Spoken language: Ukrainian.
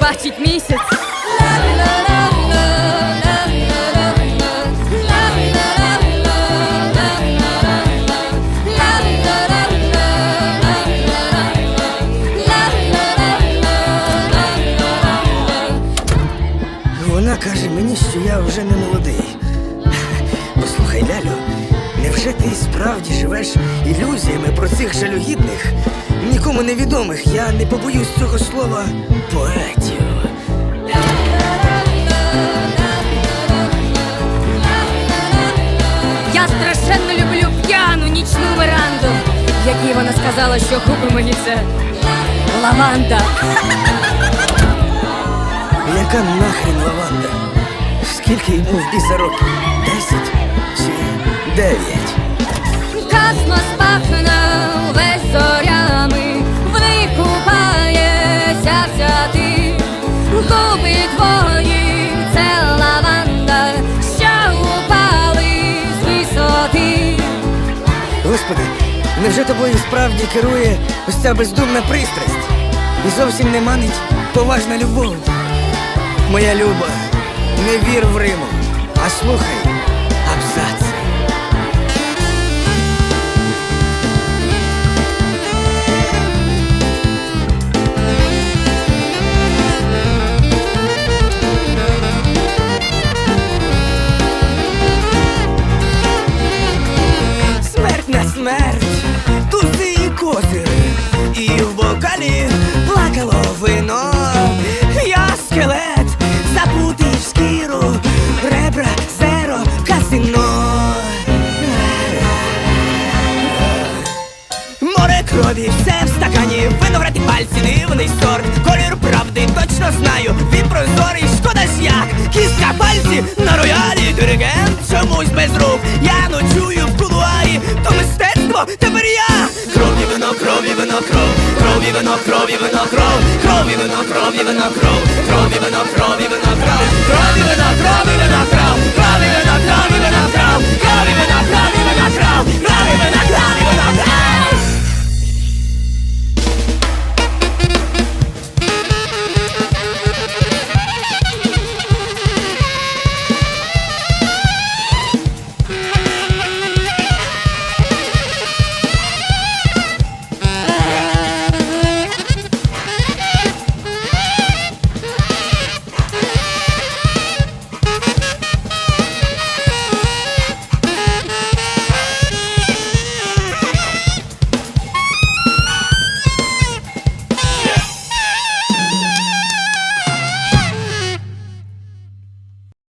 бачить місяць. Вона каже мені, що я вже не молодий. Послухай, Лялю, невже ти справді живеш ілюзіями про цих жалюгідних, нікому невідомих, я не побоюсь цього слова нічну веранду, в якій вона сказала, що купи мені це лаванда. Яка нахрін лаванда? Скільки йому був біса років? Десять чи дев'ять? Космос Господи, невже тобою справді керує ось ця бездумна пристрасть? І зовсім не манить поважна любов. Моя люба, не вір в Риму, а слухай абзаци. крові, все в стакані, виноград і пальці, дивний сорт, колір правди, точно знаю, він прозорий, шкода ж як, кістка пальці на роялі, диригент чомусь без рук. Я ночую в кулуарі, то мистецтво тепер я. Крові вино, крові вино, кров, крові вино, крові вино, кров, крові вино, крові вино, кров, крові вино, крові вино, кров, крові вино, крові вино, кров.